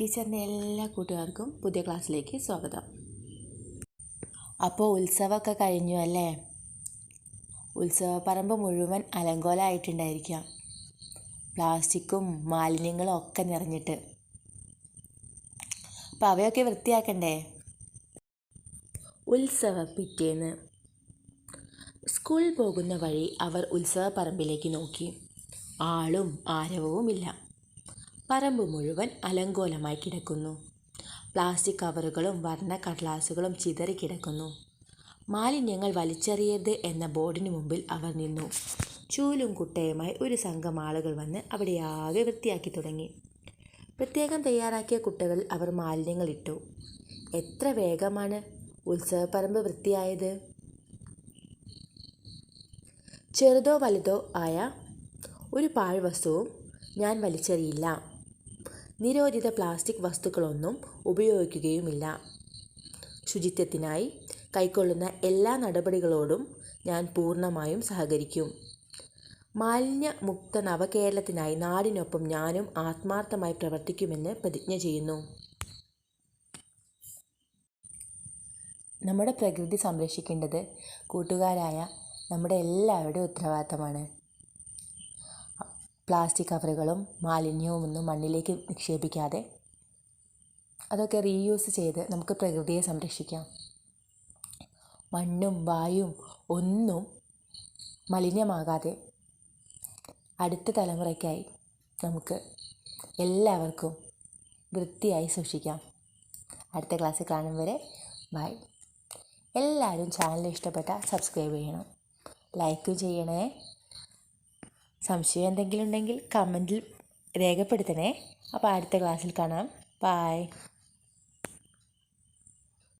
ടീച്ചറിന്റെ എല്ലാ കൂട്ടുകാർക്കും പുതിയ ക്ലാസ്സിലേക്ക് സ്വാഗതം. അപ്പോൾ ഉത്സവമൊക്കെ കഴിഞ്ഞു അല്ലേ? ഉത്സവപ്പറമ്പ് മുഴുവൻ അലങ്കോലമായിട്ടുണ്ടായിരിക്കാം. പ്ലാസ്റ്റിക്കും മാലിന്യങ്ങളും ഒക്കെ നിറഞ്ഞിട്ട്. അപ്പോൾ അവയൊക്കെ വൃത്തിയാക്കണ്ടേ? ഉത്സവ പിറ്റേന്ന്. സ്കൂളിൽ പോകുന്ന വഴി അവർ ഉത്സവ പറമ്പിലേക്ക് നോക്കി. ആളും ആരവവുമില്ല. പറമ്പ് മുഴുവൻ അലങ്കോലമായി കിടക്കുന്നു. പ്ലാസ്റ്റിക് കവറുകളും വർണ കടലാസുകളും ചിതറിക്കിടക്കുന്നു മാലിന്യങ്ങൾ വലിച്ചെറിയരുത് എന്ന ബോർഡിന് മുമ്പിൽ അവർ നിന്നു. ചൂലും കുട്ടയുമായി ഒരു സംഘം ആളുകൾ വന്ന് അവിടെ ആകെ വൃത്തിയാക്കി തുടങ്ങി. പ്രത്യേകം തയ്യാറാക്കിയ കുട്ടകളിൽ അവർ മാലിന്യങ്ങൾ ഇട്ടു. എത്ര വേഗമാണ് ഉത്സവപ്പറമ്പ് വൃത്തിയായത്? ചെറുതോ വലുതോ ആയ ഒരു പാഴ്വസ്തുവും ഞാൻ വലിച്ചെറിയില്ല. നിരോധിത പ്ലാസ്റ്റിക് വസ്തുക്കളൊന്നും ഉപയോഗിക്കുകയുമില്ല. ശുചിത്വത്തിനായി കൈക്കൊള്ളുന്ന എല്ലാ നടപടികളോടും ഞാൻ പൂർണമായും സഹകരിക്കും. മാലിന്യമുക്ത നവകേരളത്തിനായി നാടിനൊപ്പം ഞാനും ആത്മാർത്ഥമായി പ്രവർത്തിക്കുമെന്ന് പ്രതിജ്ഞ ചെയ്യുന്നു. നമ്മുടെ പ്രകൃതി സംരക്ഷിക്കേണ്ടത് കൂട്ടുകാരായ നമ്മുടെ എല്ലാവരുടെ ഉത്തരവാദിത്തമാണ്. പ്ലാസ്റ്റിക് കവറുകളും മാലിന്യവും ഒന്നും മണ്ണിലേക്ക് നിക്ഷേപിക്കാതെ അതൊക്കെ റീയൂസ് ചെയ്ത് നമുക്ക് പ്രകൃതിയെ സംരക്ഷിക്കാം. മണ്ണും വായും ഒന്നും മലിനമാകാതെ അടുത്ത തലമുറയ്ക്കായി നമുക്ക് എല്ലാവർക്കും വൃത്തിയായി സൂക്ഷിക്കാം. അടുത്ത ക്ലാസ്സിൽ കാണും വരെ. ബൈ. എല്ലാവരും ചാനൽ ഇഷ്ടപ്പെട്ടാൽ സബ്സ്ക്രൈബ് ചെയ്യണം. ലൈക്കും ചെയ്യണേ. സംശയം എന്തെങ്കിലും ഉണ്ടെങ്കിൽ കമന്റിൽ രേഖപ്പെടുത്തണേ. അപ്പോൾ അടുത്ത ക്ലാസ്സിൽ കാണാം. ബായ്